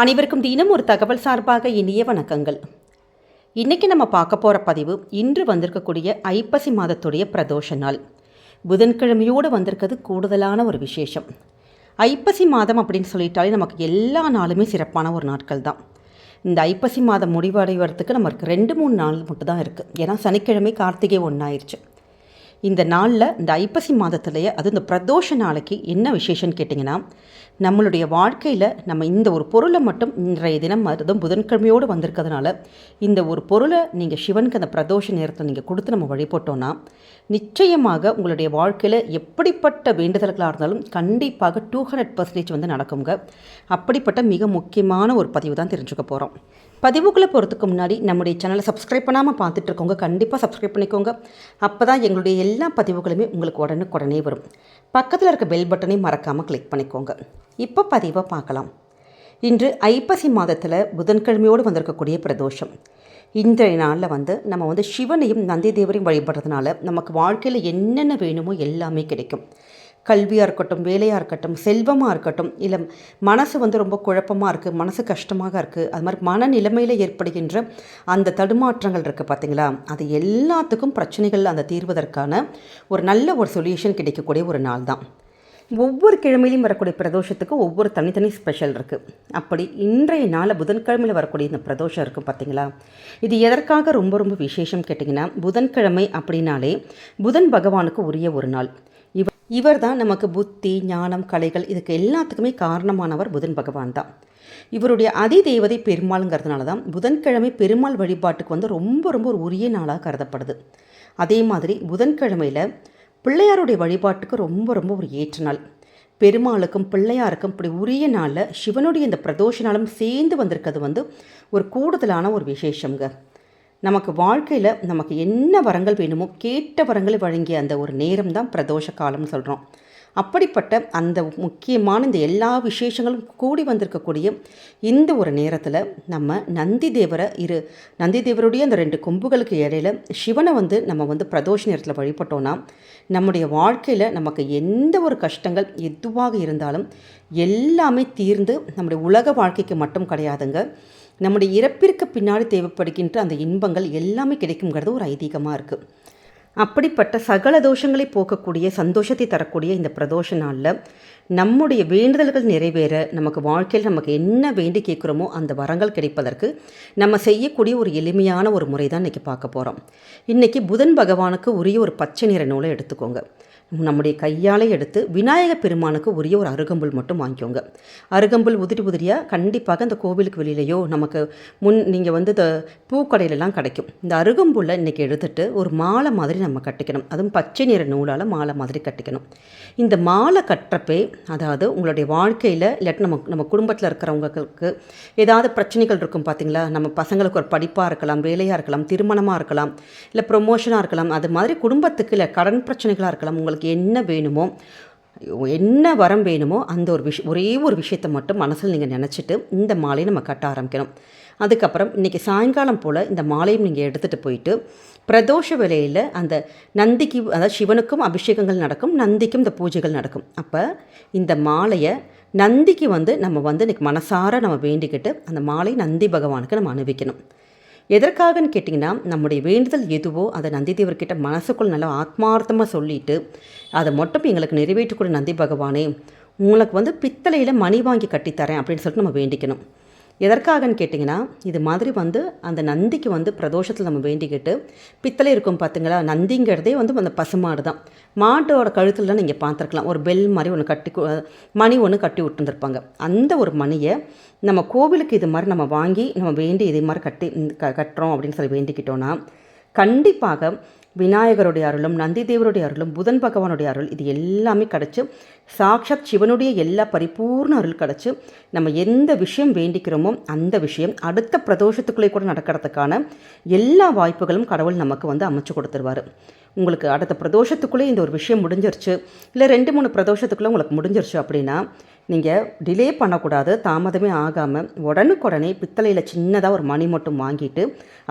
அனைவருக்கும் தினம் ஒரு தகவல் சார்பாக இனிய வணக்கங்கள். இன்றைக்கி நம்ம பார்க்க போகிற பதிவு இன்று வந்திருக்கக்கூடிய ஐப்பசி மாதத்துடைய பிரதோஷ நாள். புதன்கிழமையோடு வந்திருக்கிறது கூடுதலான ஒரு விசேஷம். ஐப்பசி மாதம் அப்படின்னு சொல்லிட்டாலே நமக்கு எல்லா நாளுமே சிறப்பான ஒரு நாட்கள் தான். இந்த ஐப்பசி மாதம் முடிவடைவதுக்கு நமக்கு ரெண்டு மூணு நாள் மட்டும் தான் இருக்குது ஏன்னா சனிக்கிழமை கார்த்திகை ஒன்றாயிருச்சு இந்த நாளில் இந்த ஐப்பசி மாதத்துலேயே அது இந்த பிரதோஷ நாளைக்கு என்ன விசேஷம்னு கேட்டிங்கன்னா நம்மளுடைய வாழ்க்கையில் நம்ம இந்த ஒரு பொருளை மட்டும் இன்றைய தினம் அதுவும் புதன்கிழமையோடு வந்திருக்கிறதுனால இந்த ஒரு பொருளை நீங்கள் சிவனுக்கு அந்த பிரதோஷ நேரத்தை நீங்கள் கொடுத்து நம்ம வழிபட்டோன்னா நிச்சயமாக உங்களுடைய வாழ்க்கையில் எப்படிப்பட்ட வேண்டுதல்களாக இருந்தாலும் கண்டிப்பாக டூ ஹண்ட்ரட் பர்சன்டேஜ் வந்து நடக்குங்க. அப்படிப்பட்ட மிக முக்கியமான ஒரு பதிவு தான் தெரிஞ்சுக்க போகிறோம் பதிவுக்குள்ளே போகிறதுக்கு முன்னாடி நம்முடைய சேனலை சப்ஸ்கிரைப் பண்ணாமல் பார்த்துட்டு இருக்கோங்க. கண்டிப்பாக சப்ஸ்கிரைப் பண்ணிக்கோங்க. அப்போ தான் எங்களுடைய எல்லா பதிவுகளுமே உங்களுக்கு உடனுக்குடனே வரும். பக்கத்தில் இருக்க பெல் பட்டனையும் மறக்காமல் கிளிக் பண்ணிக்கோங்க. இப்போ பதிவை பார்க்கலாம். இன்று ஐப்பசி மாதத்தில் புதன்கிழமையோடு வந்திருக்கக்கூடிய பிரதோஷம். இன்றைய நாளில் வந்து நம்ம வந்து சிவனையும் நந்தி தேவரையும் வழிபடுறதுனால நமக்கு வாழ்க்கையில் என்னென்ன வேணுமோ எல்லாமே கிடைக்கும். கல்வியாக இருக்கட்டும் வேலையாக இருக்கட்டும் செல்வமாக இருக்கட்டும் இல்லை மனசு வந்து ரொம்ப குழப்பமாக இருக்குது மனசு கஷ்டமாக இருக்குது அது மாதிரி மனநிலைமையில் ஏற்படுகின்ற அந்த தடுமாற்றங்கள் இருக்குது பார்த்தீங்களா அது எல்லாத்துக்கும் பிரச்சனைகள் அந்த தீர்வதற்கான ஒரு நல்ல ஒரு சொல்யூஷன் கிடைக்கக்கூடிய ஒரு நாள் தான். ஒவ்வொரு கிழமையிலையும் வரக்கூடிய பிரதோஷத்துக்கு ஒவ்வொரு தனித்தனி ஸ்பெஷல் இருக்குது அப்படி இன்றைய நாளில் புதன்கிழமையில் வரக்கூடிய இந்த பிரதோஷம் இருக்கும் பார்த்தீங்களா இது எதற்காக ரொம்ப ரொம்ப விசேஷம் கேட்டிங்கன்னா புதன்கிழமை அப்படின்னாலே புதன் பகவானுக்கு உரிய ஒரு நாள். இவர் இவர் தான் நமக்கு புத்தி ஞானம் கலைகள் இதுக்கு எல்லாத்துக்குமே காரணமானவர் புதன் பகவான் தான். இவருடைய அதி தெய்வதை பெருமாளுங்கிறதுனால தான் புதன்கிழமை பெருமாள் வழிபாட்டுக்கு வந்து ரொம்ப ரொம்ப ஒரு உரிய நாளாக கருதப்படுது. அதே மாதிரி புதன்கிழமையில் பிள்ளையாருடைய வழிபாட்டுக்கு ரொம்ப ரொம்ப ஒரு ஏற்ற நாள். பெருமாளுக்கும் பிள்ளையாருக்கும் இப்படி உரிய நாளில் சிவனுடைய இந்த பிரதோஷ நாளும் சேர்ந்து வந்திருக்கிறது வந்து ஒரு கூடுதலான ஒரு விசேஷங்க நமக்கு வாழ்க்கையில் நமக்கு என்ன வரங்கள் வேணுமோ கேட்ட வரங்களை வழங்கிய அந்த ஒரு நேரம் தான் பிரதோஷ காலம்னு சொல்கிறோம் அப்படிப்பட்ட அந்த முக்கியமான இந்த எல்லா விசேஷங்களும் கூடி வந்திருக்கக்கூடிய இந்த ஒரு நேரத்தில் நம்ம நந்தி தேவரை இரு நந்தி தேவருடைய அந்த ரெண்டு கொம்புகளுக்கு இடையில சிவனை வந்து நம்ம வந்து பிரதோஷ நேரத்தில் வழிபட்டோன்னா நம்முடைய வாழ்க்கையில் நமக்கு எந்த ஒரு கஷ்டங்கள் எதுவாக இருந்தாலும் எல்லாமே தீர்ந்து நம்முடைய உலக வாழ்க்கைக்கு மட்டும் கிடையாதுங்க. நம்முடைய இறப்பிற்கு பின்னாடி தேவைப்படுகின்ற அந்த இன்பங்கள் எல்லாமே கிடைக்குங்கிறது ஒரு ஐதீகமாக இருக்குது அப்படிப்பட்ட சகல தோஷங்களை போக்கக்கூடிய சந்தோஷத்தை தரக்கூடிய இந்த பிரதோஷ நாளில் நம்முடைய வேண்டுதல்கள் நிறைவேற நமக்கு வாழ்க்கையில் நமக்கு என்ன வேண்டி கேட்குறோமோ அந்த வரங்கள் கிடைப்பதற்கு நம்ம செய்யக்கூடிய ஒரு எளிமையான ஒரு முறை தான் இன்றைக்கி பார்க்க போகிறோம் இன்றைக்கி புதன் பகவானுக்கு உரிய ஒரு பச்சை நிற நூலை எடுத்துக்கோங்க. நம்முடைய கையாலே எடுத்து விநாயக பெருமானுக்கு உரிய ஒரு அருகம்புல் மட்டும் வாங்கிக்கோங்க. அருகம்புல் உதிரி உதிரியாக கண்டிப்பாக இந்த கோவிலுக்கு வெளியிலையோ நமக்கு முன் நீங்கள் வந்து இந்த பூக்கடையிலலாம் கிடைக்கும். இந்த அருகம்புல்லை இன்றைக்கி எடுத்துட்டு ஒரு மாலை மாதிரி நம்ம கட்டிக்கணும். அதுவும் பச்சை நிற நூலால் மாலை மாதிரி கட்டிக்கணும். இந்த மாலை கட்டுறப்பே அதாவது உங்களுடைய வாழ்க்கையில் இல்லாட்டி நம்ம நம்ம குடும்பத்தில் இருக்கிறவங்களுக்கு ஏதாவது பிரச்சனைகள் இருக்கும் பார்த்தீங்களா நம்ம பசங்களுக்கு ஒரு படிப்பாக இருக்கலாம் வேலையாக இருக்கலாம் திருமணமாக இருக்கலாம் இல்லை ப்ரொமோஷனாக இருக்கலாம் அது மாதிரி குடும்பத்துக்கு இல்லை கடன் பிரச்சனைகளாக இருக்கலாம் உங்களுக்கு என்ன வேணுமோ என்ன வரம் வேணுமோ அந்த ஒரு விஷ ஒரே ஒரு விஷயத்தை மட்டும் மனசில் நீங்கள் நினச்சிட்டு இந்த மாலையை நம்ம கட்ட ஆரம்பிக்கணும். அதுக்கப்புறம் இன்றைக்கி சாயங்காலம் போல் இந்த மாலையும் நீங்கள் எடுத்துகிட்டு போயிட்டு பிரதோஷ வேலையில் அந்த நந்திக்கு அதாவது சிவனுக்கும் அபிஷேகங்கள் நடக்கும் நந்திக்கும் இந்த பூஜைகள் நடக்கும். அப்போ இந்த மாலையை நந்திக்கு வந்து நம்ம வந்து இன்றைக்கி மனசார நம்ம வேண்டிக்கிட்டு அந்த மாலை நந்தி பகவானுக்கு நம்ம அணிவிக்கணும். எதற்காகன்னு கேட்டிங்கன்னா நம்முடைய வேண்டுதல் எதுவோ அதை நந்தி தேவர்கிட்ட மனசுக்குள் நல்லா ஆத்மார்த்தமாக சொல்லிட்டு அதை மட்டும் எங்களுக்கு நிறைவேற்றக்கூடிய நந்தி பகவானே. உங்களுக்கு வந்து பித்தளையில் மணி வாங்கி கட்டித்தரேன் அப்படின்னு சொல்லிட்டு நம்ம வேண்டிக்கணும். எதற்காகன்னு கேட்டிங்கன்னா இது மாதிரி வந்து அந்த நந்திக்கு வந்து பிரதோஷத்தில் நம்ம வேண்டிக்கிட்டு பித்தளை இருக்கும் பார்த்துங்களா நந்திங்கிறதே வந்து அந்த பசுமாடு தான். மாட்டோட கழுத்தில் நீங்கள் பார்த்துருக்கலாம் ஒரு பெல் மாதிரி ஒன்று கட்டி மணி ஒன்று கட்டி விட்டுருந்துருப்பாங்க. அந்த ஒரு மணியை நம்ம கோவிலுக்கு இது மாதிரி நம்ம வாங்கி நம்ம வேண்டி இதே மாதிரி கட்டி க கட்டுறோம் அப்படின்னு சொல்லி வேண்டிக்கிட்டோன்னா கண்டிப்பாக விநாயகருடைய அருளும் நந்தி தேவருடைய அருளும் புதன் பகவானுடைய அருள் இது எல்லாமே கிடச்சி சாக்ஷாத் சிவனுடைய எல்லா பரிபூர்ண அருள் கிடச்சி நம்ம எந்த விஷயம் வேண்டிக்கிறோமோ அந்த விஷயம் அடுத்த பிரதோஷத்துக்குள்ளே கூட நடக்கிறதுக்கான எல்லா வாய்ப்புகளும் கடவுள் நமக்கு வந்து அமைச்சு கொடுத்துருவார். உங்களுக்கு அடுத்த பிரதோஷத்துக்குள்ளே இந்த ஒரு விஷயம் முடிஞ்சிருச்சு இல்லை ரெண்டு மூணு பிரதோஷத்துக்குள்ளே உங்களுக்கு முடிஞ்சிருச்சு அப்படின்னா நீங்கள் டிலே பண்ணக்கூடாது தாமதமே ஆகாமல் உடனுக்குடனே பித்தளையில் சின்னதாக ஒரு மணி மட்டும் வாங்கிட்டு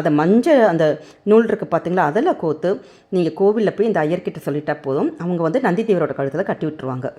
அதை மஞ்சள் அந்த நூல் இருக்குது பார்த்தீங்களா அதில் கோத்து நீங்கள் கோவிலில் போய் இந்த ஐயர்கிட்ட சொல்லிட்டா போதும் அவங்க வந்து நந்தி தேவரோட கழுத்தில் கட்டி விட்டுருவாங்க.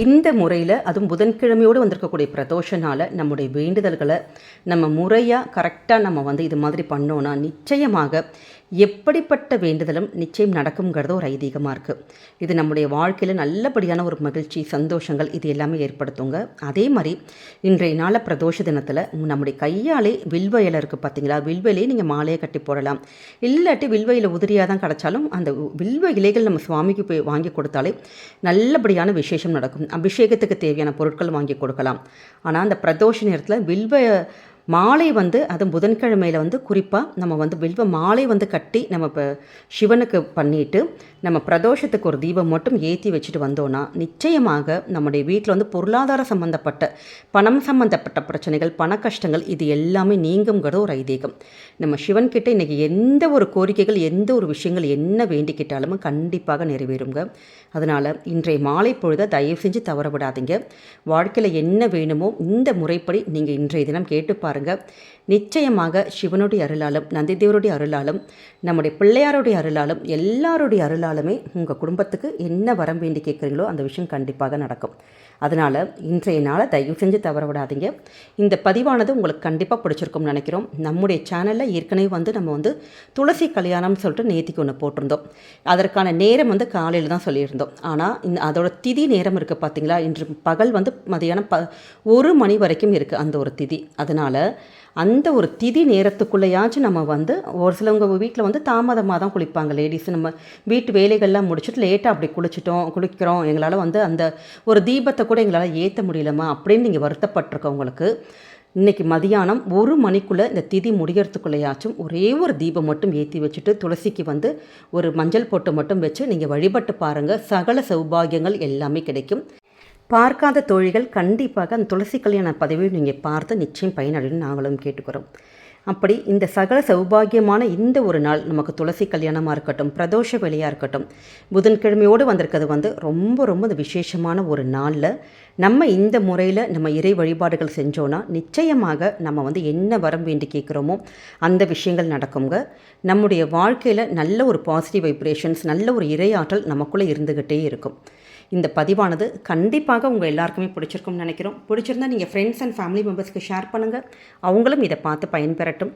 இந்த முறையில் அதுவும் புதன்கிழமையோடு வந்திருக்கக்கூடிய பிரதோஷனால் நம்முடைய வேண்டுதல்களை நம்ம முறையாக கரெக்டாக நம்ம வந்து இது மாதிரி பண்ணோன்னா நிச்சயமாக எப்படிப்பட்ட வேண்டுதலும் நிச்சயம் நடக்குங்கிறது ஒரு ஐதீகமாக இருக்குது இது நம்முடைய வாழ்க்கையில் நல்லபடியான ஒரு மகிழ்ச்சி சந்தோஷங்கள் இது எல்லாமே ஏற்படுத்துங்க. அதே மாதிரி இன்றைய நாள பிரதோஷ தினத்தில் நம்முடைய கையாலே வில்வையில் இருக்குது பார்த்தீங்களா வில்வையிலே நீங்கள் மாலையை கட்டி போடலாம். இல்லாட்டி வில்வையில் உதிரியாக தான் கிடச்சாலும் அந்த வில்வ இலைகள் நம்ம சுவாமிக்கு போய் வாங்கி கொடுத்தாலே நல்லபடியான விசேஷம் நடக்கும். அபிஷேகத்துக்கு தேவையான பொருட்கள் வாங்கி கொடுக்கலாம். ஆனால் அந்த பிரதோஷ நேரத்தில் வில்வ மாலை வந்து அதுவும் புதன்கிழமையில் வந்து குறிப்பாக நம்ம வந்து வில்வ மாலை வந்து கட்டி நம்ம இப்போ சிவனுக்கு பண்ணிட்டு நம்ம பிரதோஷத்துக்கு ஒரு தீபம் மட்டும் ஏற்றி வச்சுட்டு வந்தோன்னா நிச்சயமாக நம்முடைய வீட்டில் வந்து பொருளாதார சம்மந்தப்பட்ட பணம் சம்மந்தப்பட்ட பிரச்சனைகள் பண கஷ்டங்கள் இது எல்லாமே நீங்குங்கிறது ஒரு ஐதீகம். நம்ம சிவன்கிட்ட இன்றைக்கி எந்த ஒரு கோரிக்கைகள் எந்த ஒரு விஷயங்கள் என்ன வேண்டிக்கிட்டாலும் கண்டிப்பாக நிறைவேறுங்க. அதனால் இன்றைய மாலை பொழுதை தயவு செஞ்சு தவற விடாதீங்க வாழ்க்கையில் என்ன வேணுமோ இந்த முறைப்படி நீங்கள் இன்றைய தினம் கேட்டு பாருங்கள் நிச்சயமாக சிவனுடைய அருளாலும் நந்திதேவருடைய அருளாலும் நம்முடைய பிள்ளையாருடைய அருளாலும் எல்லாருடைய அருளாலுமே உங்கள் குடும்பத்துக்கு என்ன வரம் வேண்டி கேட்குறீங்களோ அந்த விஷயம் கண்டிப்பாக நடக்கும். அதனால் இன்றைய நாளை தயவு செஞ்சு தவற விடாதீங்க. இந்த பதிவானது உங்களுக்கு கண்டிப்பாக பிடிச்சிருக்கும்னு நினைக்கிறோம். நம்முடைய சேனலில் ஏற்கனவே வந்து நம்ம வந்து துளசி கல்யாணம்னு சொல்லிட்டு நேத்திக்கு ஒன்று போட்டிருந்தோம். அதற்கான நேரம் வந்து காலையில் தான் சொல்லியிருந்தோம். ஆனால் இந்த அதோட திதி நேரம் இருக்குது பார்த்தீங்களா இன்று பகல் வந்து மதியானம் ப ஒரு மணி வரைக்கும் இருக்குது அந்த ஒரு திதி. அதனால் அந்த ஒரு திதி நேரத்துக்குள்ளேயாச்சும் நம்ம வந்து ஒரு சிலவங்க வீட்டில் வந்து தாமதமாக தான் குளிப்பாங்க. லேடிஸ் நம்ம வீட்டு வேலைகள்லாம் முடிச்சுட்டு லேட்டாக அப்படி குளிச்சிட்டோம் குளிக்கிறோம். எங்களால் வந்து அந்த ஒரு தீபத்தை கூட எங்களால் ஏற்ற முடியலம்மா அப்படின்னு நீங்கள் வருத்தப்பட்டிருக்கவங்களுக்கு இன்றைக்கி மதியானம் ஒரு மணிக்குள்ளே இந்த திதி முடிகிறதுக்குள்ளேயாச்சும் ஒரே ஒரு தீபம் மட்டும் ஏற்றி வச்சுட்டு துளசிக்கு வந்து ஒரு மஞ்சள் போட்டு மட்டும் வச்சு நீங்கள் வழிபட்டு பாருங்கள் சகல சௌபாகியங்கள் எல்லாமே கிடைக்கும். பார்க்காத தோழிகள் கண்டிப்பாக அந்த துளசி கல்யாண பதவியை நீங்கள் பார்த்து நிச்சயம் பயனடையும் நாங்களும் கேட்டுக்கிறோம். அப்படி இந்த சகல சௌபாகியமான இந்த ஒரு நாள் நமக்கு துளசி கல்யாணமாக இருக்கட்டும் பிரதோஷ வெளியாக இருக்கட்டும் புதன்கிழமையோடு வந்திருக்கிறது வந்து ரொம்ப ரொம்ப விசேஷமான ஒரு நாளில் நம்ம இந்த முறையில் நம்ம இறை வழிபாடுகள் செஞ்சோன்னா நிச்சயமாக நம்ம வந்து என்ன வரம் வேண்டி கேட்குறோமோ அந்த விஷயங்கள் நடக்குங்க. நம்முடைய வாழ்க்கையில் நல்ல ஒரு பாசிட்டிவ் வைப்ரேஷன்ஸ் நல்ல ஒரு இறையாற்றல் நமக்குள்ளே இருந்துக்கிட்டே இருக்கும். இந்த பதிவானது கண்டிப்பாக உங்கள் எல்லாருக்குமே பிடிச்சிருக்கும்னு நினைக்கிறோம். பிடிச்சிருந்தா நீங்கள் ஃப்ரெண்ட்ஸ் அண்ட் ஃபேமிலி மெம்பர்ஸ்க்கு ஷேர் பண்ணுங்கள் அவங்களும் இதை பார்த்து பயன்பெறட்டும்.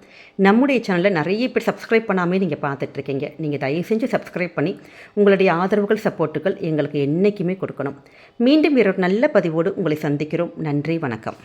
நம்முடைய சேனலில் நிறைய பேர் சப்ஸ்கிரைப் பண்ணாமே நீங்கள் பார்த்துட்ருக்கீங்க. நீங்கள் தயவு செஞ்சு சப்ஸ்கிரைப் பண்ணி உங்களுடைய ஆதரவுகள் சப்போர்ட்டுகள் எங்களுக்கு என்றைக்குமே கொடுக்கணும். மீண்டும் ஒரு நல்ல பதிவோடு உங்களை சந்திக்கிறோம். நன்றி வணக்கம்.